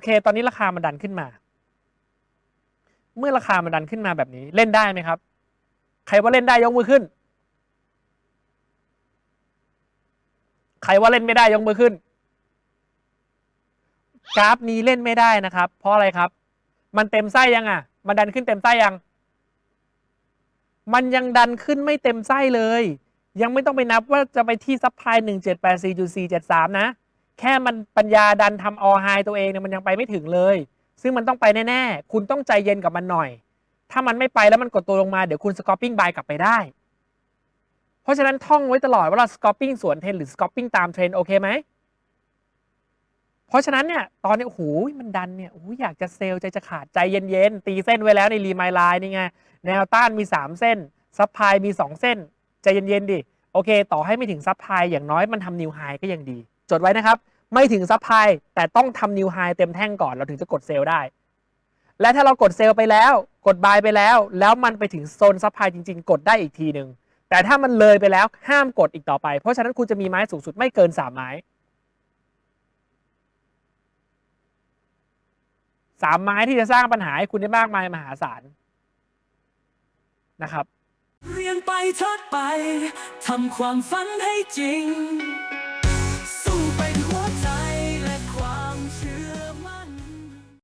โอเค ตอนนี้ราคามันดันขึ้นมา เมื่อราคามันดันขึ้นมาแบบนี้ เล่นได้ไหมครับ ใครว่าเล่นได้ยกมือขึ้น ใครว่าเล่นไม่ได้ยกมือขึ้น กราฟนี้เล่นไม่ได้นะครับ เพราะอะไรครับ มันเต็มไส้ยังอะ มันดันขึ้นเต็มไส้ยัง มันยังดันขึ้นไม่เต็มไส้เลย ยังไม่ต้องไปนับว่าจะไปที่ซัพพลายหนึ่งเจ็ดแปดสี่จุดสี่เจ็ดสามนะ แค่มันปัญญาดันทำออไฮตัวเองเนี่ยมันยังไปไม่ถึงเลย ซึ่งมันต้องไปแน่ๆ คุณต้องใจเย็นกับมันหน่อย ถ้ามันไม่ไปแล้วมันกดตัวลงมาเดี๋ยวคุณสกอปปิ้งบายกลับไปได้ เพราะฉะนั้นท่องไว้ตลอดว่าเราสกอปปิ้งสวนเทรนหรือสกอปปิ้งตามเทรนโอเคไหมเพราะฉะนั้นเนี่ยตอนนี้โอ้โหมันดันเนี่ยโอ้อยากจะเซลล์ใจจะขาดใจเย็นๆ ตีเส้นไว้แล้วในรีมายไลน์นี่ไงแนวต้านมี 3 เส้น ซับพลายมี 2 เส้น ใจเย็นๆดิ โอเค ต่อให้ไม่ถึงซับพลายอย่างน้อยมันทำนิวไฮก็ยังดี จดไว้นะครับ ไม่ถึงซับพลายแต่ต้องทำนิวไฮเต็มแท่งก่อนเราถึงจะกดเซลล์ได้ และถ้าเรากดเซลล์ไปแล้ว กดบายไปแล้ว แล้วมันไปถึงโซนซับพลายจริง ๆ กดได้อีกทีหนึ่งแต่ถ้ามันเลยไปแล้วห้ามกดอีกต่อไป เพราะฉะนั้นคุณจะมีไม้สูงสุดไม่เกินสามไม้สามไม้ที่จะสร้างปัญหาให้คุณได้มากมายมหาศาลนะครับ เรียนไปทอดไปทำความฝันให้จริง